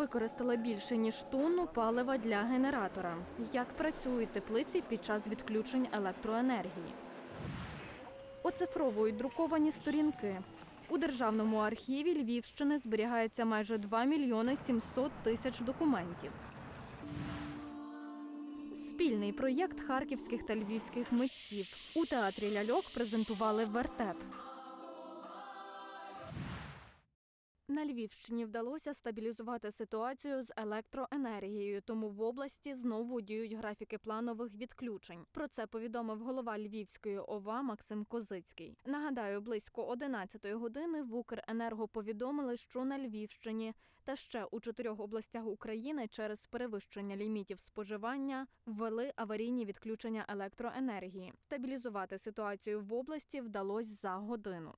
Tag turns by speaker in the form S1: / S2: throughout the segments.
S1: Використала більше ніж тонну палива для генератора. Як працюють теплиці під час відключень електроенергії? Оцифровують друковані сторінки. У державному архіві Львівщини зберігається майже 2 мільйони 700 тисяч документів. Спільний проєкт харківських та львівських митців. У театрі ляльок презентували вертеп. На Львівщині вдалося стабілізувати ситуацію з електроенергією, тому в області знову діють графіки планових відключень. Про це повідомив голова Львівської ОВА Максим Козицький. Нагадаю, близько 11-ї години в Укренерго повідомили, що на Львівщині та ще у чотирьох областях України через перевищення лімітів споживання ввели аварійні відключення електроенергії. Стабілізувати ситуацію в області вдалося за годину.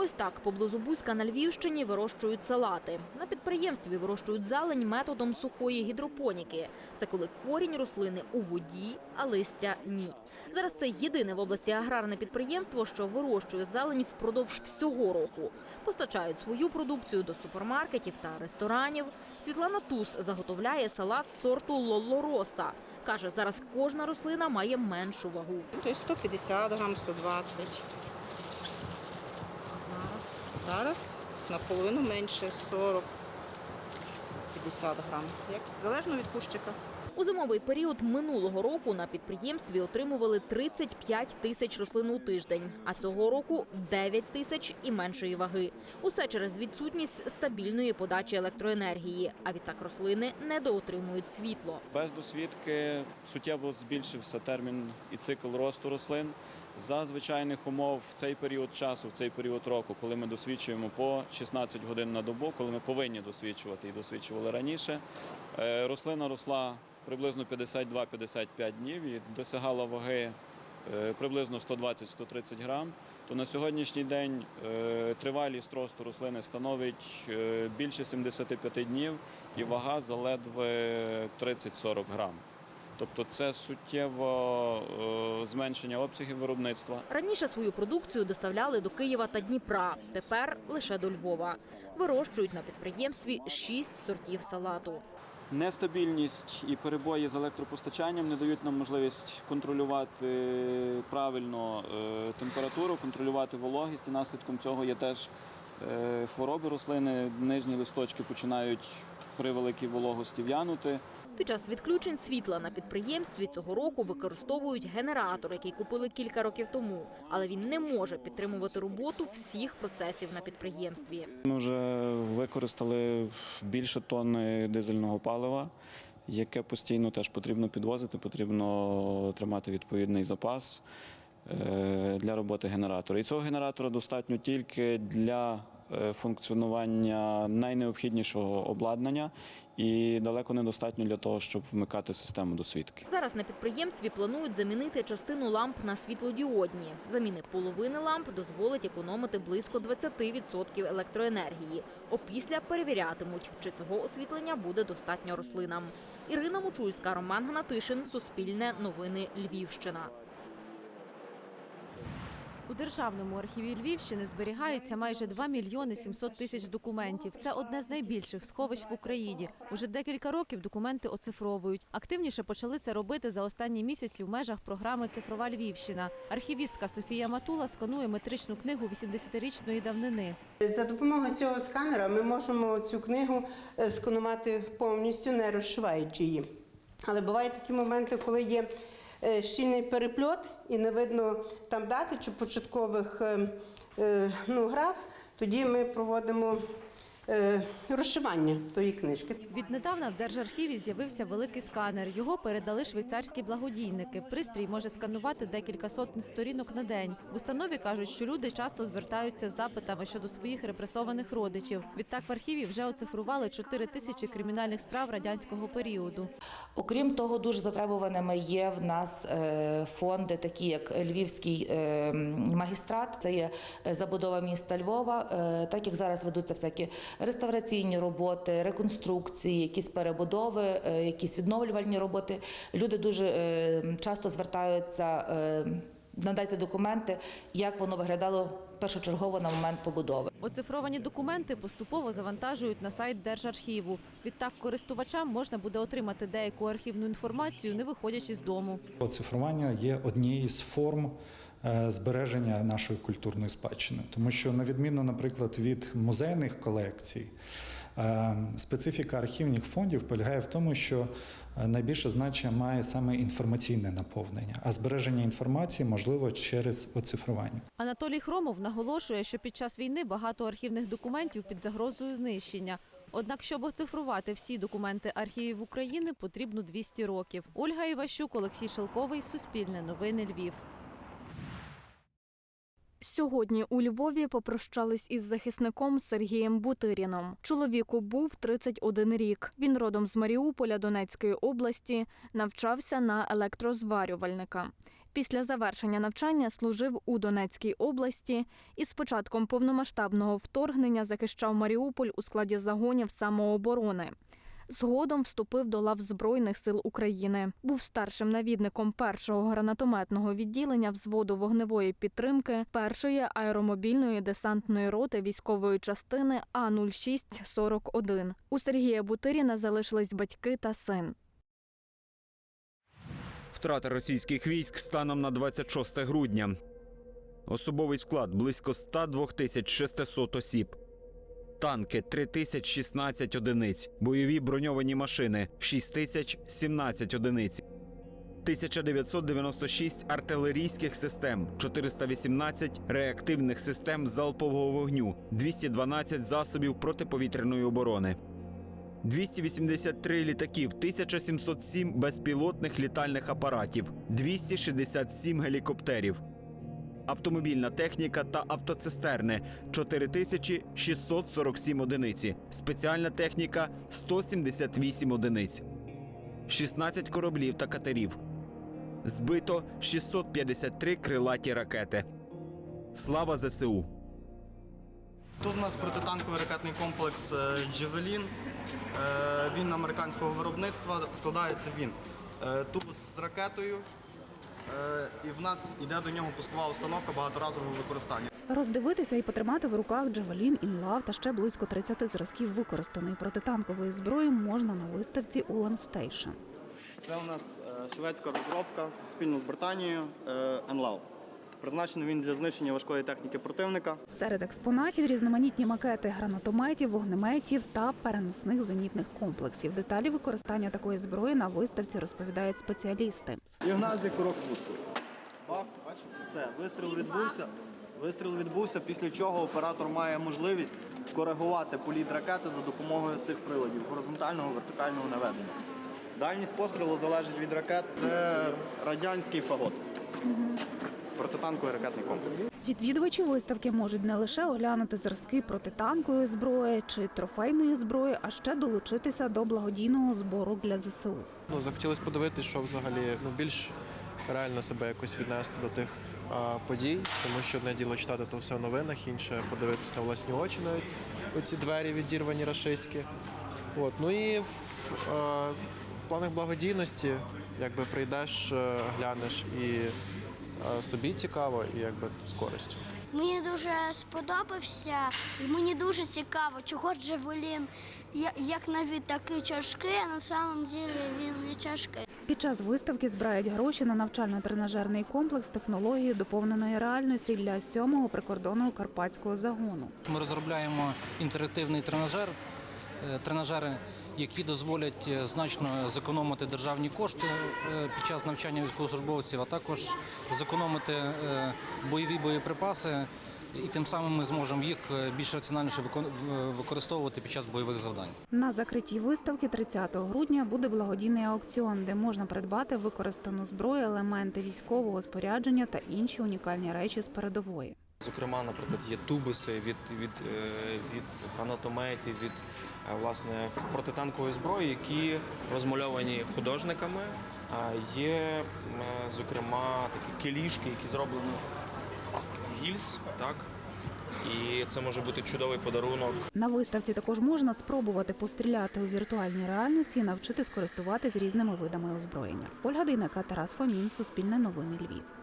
S2: Ось так поблизу Бузька на Львівщині вирощують салати. На підприємстві вирощують зелень методом сухої гідропоніки. Це коли корінь рослини у воді, а листя ні. Зараз це єдине в області аграрне підприємство, що вирощує зелень впродовж всього року. Постачають свою продукцію до супермаркетів та ресторанів. Світлана Тус заготовляє салат сорту Лолороса. Каже, зараз кожна рослина має меншу вагу.
S3: Тобто 150 грам, 120.
S2: Зараз
S3: Зараз наполовину менше 40. 50 грам. Як залежно від кущика.
S2: У зимовий період минулого року на підприємстві отримували 35 тисяч рослин у тиждень, а цього року 9 тисяч і меншої ваги. Усе через відсутність стабільної подачі електроенергії. А відтак рослини недоотримують світло.
S4: Без досвідки суттєво збільшився термін і цикл росту рослин. За звичайних умов в цей період часу, в цей період року, коли ми досвідчуємо по 16 годин на добу, коли ми повинні досвідчувати і досвідчували раніше, е, рослина росла приблизно 52-55 днів і досягала ваги е, приблизно 120-130 грам. То на сьогоднішній день е, тривалість росту рослини становить е, більше 75 днів і вага заледве 30-40 грам. Тобто це суттєво зменшення обсягів виробництва.
S2: Раніше свою продукцію доставляли до Києва та Дніпра. Тепер лише до Львова. Вирощують на підприємстві шість сортів салату.
S4: Нестабільність і перебої з електропостачанням не дають нам можливість контролювати правильно е, температуру, контролювати вологість. І наслідком цього є теж е, хвороби рослини. Нижні листочки починають при великій вологості в'янути.
S2: Під час відключень світла на підприємстві цього року використовують генератор, який купили кілька років тому, але він не може підтримувати роботу всіх процесів на підприємстві.
S4: Ми вже використали більше тонни дизельного палива, яке постійно теж потрібно підвозити, потрібно тримати відповідний запас е, для роботи генератора. І цього генератора достатньо тільки для функціонування найнеобхіднішого обладнання і далеко недостатньо для того, щоб вмикати систему досвідки.
S2: Зараз на підприємстві планують замінити частину ламп на світлодіодні. Заміни половини ламп дозволить економити близько 20% електроенергії. Опісля перевірятимуть, чи цього освітлення буде достатньо рослинам. Ірина Мучульська, Роман Гнатишин, Суспільне новини Львівщина.
S5: У державному архіві Львівщини зберігаються майже 2 мільйони 700 тисяч документів. Це одне з найбільших сховищ в Україні. Уже декілька років документи оцифровують. Активніше почали це робити за останні місяці в межах програми Цифрова Львівщина. Архівістка Софія Матула сканує метричну книгу 80-річної давнини.
S6: За допомогою цього сканера ми можемо цю книгу е, сканувати повністю, не розшиваючи її. Але бувають такі моменти, коли є щільний перепльот і не видно там дати чи початкових е, е, ну, граф, тоді ми проводимо е, розшивання тої книжки.
S5: Віднедавна в Держархіві з'явився великий сканер. Його передали швейцарські благодійники. Пристрій може сканувати декілька сотень сторінок на день. В установі кажуть, що люди часто звертаються з запитами щодо своїх репресованих родичів. Відтак в архіві вже оцифрували 4 тисячі кримінальних справ радянського періоду.
S7: Окрім того, дуже затребуваними є в нас е, фонди, такі як Львівський е, магістрат, це є е, забудова міста Львова, е, так як зараз ведуться всякі реставраційні роботи, реконструкції, якісь перебудови, е, якісь відновлювальні роботи. Люди дуже е, часто звертаються. е, Надайте документи, як воно виглядало першочергово на момент побудови.
S5: Оцифровані документи поступово завантажують на сайт Держархіву. Відтак користувачам можна буде отримати деяку архівну інформацію, не виходячи з дому.
S8: Оцифрування є однією з форм збереження нашої культурної спадщини, тому що, на відміну, наприклад, від музейних колекцій, е, специфіка архівних фондів полягає в тому, що е, найбільше значення має саме інформаційне наповнення, а збереження інформації можливо через оцифрування.
S5: Анатолій Хромов наголошує, що під час війни багато архівних документів під загрозою знищення. Однак, щоб оцифрувати всі документи архівів України, потрібно 200 років. Ольга Іващук, Олексій Шелковий, Суспільне новини Львів.
S1: Сьогодні у Львові попрощались із захисником Сергієм Бутиріном. Чоловіку був 31 рік. Він родом з Маріуполя Донецької області, навчався на електрозварювальника. Після завершення навчання служив у Донецькій області і з початком повномасштабного вторгнення захищав Маріуполь у складі загонів самооборони. Згодом вступив до лав Збройних сил України. Був старшим навідником першого гранатометного відділення взводу вогневої підтримки першої аеромобільної десантної роти військової частини А 0641 У Сергія Бутиріна залишились батьки та син.
S9: Втрата російських військ станом на 26 грудня. Особовий склад близько 102 тисяч 600 осіб. Танки 3016 одиниць. Бойові броньовані машини 6017 одиниць. 1996 артилерійських систем, 418 реактивних систем залпового вогню, 212 засобів протиповітряної оборони. 283 літаків, 1707 безпілотних літальних апаратів, 267 гелікоптерів, автомобільна техніка та автоцистерни 4647 одиниці, спеціальна техніка 178 одиниць, 16 кораблів та катерів. Збито 653 крилаті ракети. Слава ЗСУ!
S10: Тут у нас протитанковий ракетний комплекс е, Джевелін. Е, Він американського виробництва. Складається він е, тубус з ракетою. Е, І в нас іде до нього пускова установка багаторазового використання.
S11: Роздивитися і потримати в руках Джавелін, Інлав та ще близько 30 зразків використаної протитанкової зброї можна на виставці у Ланстейшн.
S10: Це у нас е, шведська розробка спільно з Британією е, НЛАВ. Призначений він для знищення важкої техніки противника.
S11: Серед експонатів різноманітні макети гранатометів, вогнеметів та переносних зенітних комплексів. Деталі використання такої зброї на виставці розповідають спеціалісти.
S10: І в нас курок пуску. Бах, бачите, все, вистріл відбувся. Вистріл відбувся, після чого оператор має можливість коригувати політ ракети за допомогою цих приладів горизонтального, вертикального наведення. Дальність пострілу залежить від ракет. Це радянський фагот. Протитанковий ракетний комплекс.
S11: Відвідувачі виставки можуть не лише оглянути зразки протитанкової зброї чи трофейної зброї, а ще долучитися до благодійного збору для ЗСУ.
S12: Ну, захотілося подивитися, що взагалі ну, більш реально себе якось віднести до тих а, подій, тому що одне діло читати то все в новинах, інше подивитися на власні очі навіть оці двері відірвані рашистські. От. Ну і в, а, в планах благодійності, якби прийдеш, е, глянеш і собі цікаво, і якби з користю.
S13: Мені дуже сподобався, і мені дуже цікаво, чого Джевелін, я- як навіть такий тяжкий, а на самом ділі він не тяжкий.
S11: Під час виставки збирають гроші на навчально-тренажерний комплекс технології доповненої реальності для 7-го прикордонного карпатського загону.
S14: Ми розробляємо інтерактивний тренажер, е, тренажери, які дозволять е, значно зекономити державні кошти е, під час навчання військовослужбовців, а також зекономити е, бойові боєприпаси. І тим самим ми зможемо їх більш раціональніше використовувати під час бойових завдань.
S11: На закритті виставки 30 грудня буде благодійний аукціон, де можна придбати використану зброю, елементи військового спорядження та інші унікальні речі з передової.
S15: Зокрема, наприклад, є тубуси від, від, від гранатометів, від власне протитанкової зброї, які розмальовані художниками. А Є, е, зокрема, такі келішки, які зроблені з гільз, так? І це може бути чудовий подарунок
S11: На виставці також можна спробувати постріляти у віртуальній реальності і навчитись користуватись різними видами озброєння. Ольга Дейнека, Тарас Фомін, Суспільне новини Львів.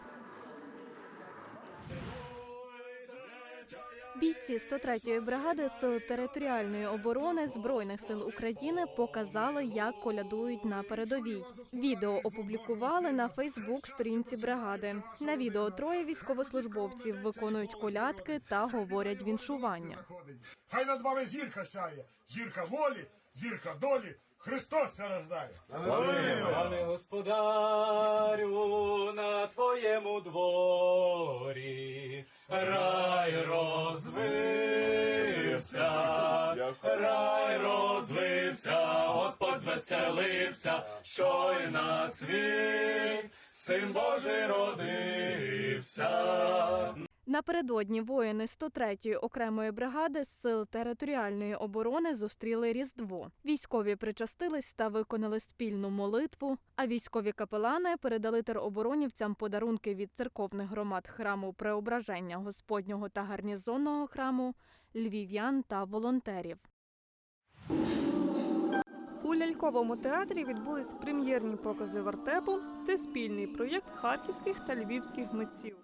S1: Бійці 103-ї бригади сил територіальної оборони збройних сил України показали, як колядують на передовій. Відео опублікували на Фейсбук-сторінці бригади. На відео троє військовослужбовців виконують колядки та говорять віншування.
S16: Хай над вами зірка сяє, зірка волі, зірка долі, Христос рождає.
S17: Пане господарю, на твоєму дворі рай розвився, рай розвився, Господь звеселився, що й на світ? Син Божий родився.
S1: Напередодні воїни 103-ї окремої бригади з сил територіальної оборони зустріли Різдво. Військові причастились та виконали спільну молитву. А військові капелани передали тероборонівцям подарунки від церковних громад храму Преображення Господнього та гарнізонного храму, львів'ян та волонтерів.
S18: У ляльковому театрі відбулись прем'єрні покази вертепу. Це спільний проєкт харківських та львівських митців.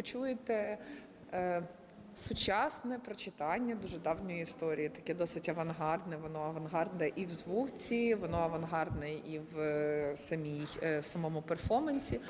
S19: Почуєте е, сучасне прочитання дуже давньої історії, таке досить авангардне. Воно авангардне і в звуці, воно авангардне і в е, самій е, в самому перформансі.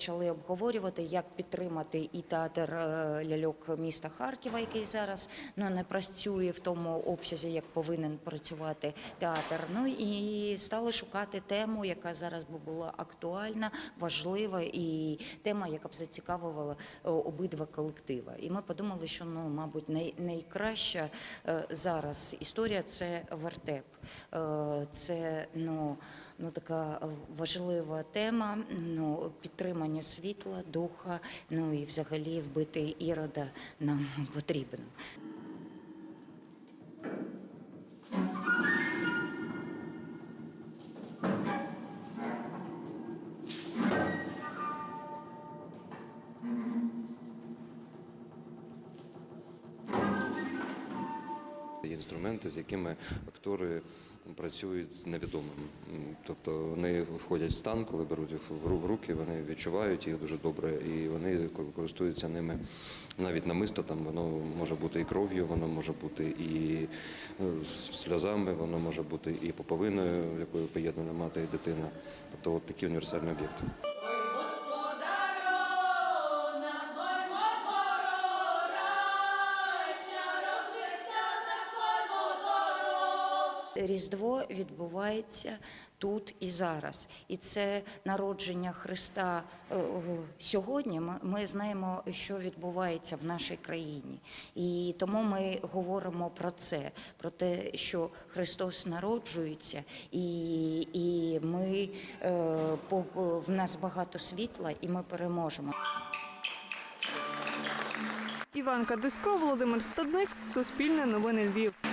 S20: Почали обговорювати, як підтримати і театр е, ляльок міста Харкова, який зараз ну не працює в тому обсязі, як повинен працювати театр. Ну і стали шукати тему, яка зараз би була актуальна, важлива, і тема, яка б зацікавила е, обидва колективи. І ми подумали, що ну, мабуть, най, найкраща е, зараз історія це вертеп. Це ну. Ну, така е, важлива тема. Ну, підтримання світла, духа. Ну і взагалі вбити ірода нам потрібно.
S21: Інструменти, з якими актори працюють з невідомим. Тобто вони входять в стан, коли беруть їх в ру- в руки, вони відчувають їх дуже добре, і вони користуються ними навіть намисто. Там воно може бути і кров'ю, воно може бути і е, сльозами, воно може бути і поповиною, якою поєднана мати і дитина. Тобто от такі універсальні об'єкти.
S20: Різдво відбувається тут і зараз, і це народження Христа е, е, сьогодні. Ми, знаємо, що відбувається в нашій країні, і тому ми говоримо про це, про те, що Христос народжується, і, і ми е, в нас багато світла, і ми переможемо.
S18: Іван Кадусько, Володимир Стадник, Суспільне новини Львів.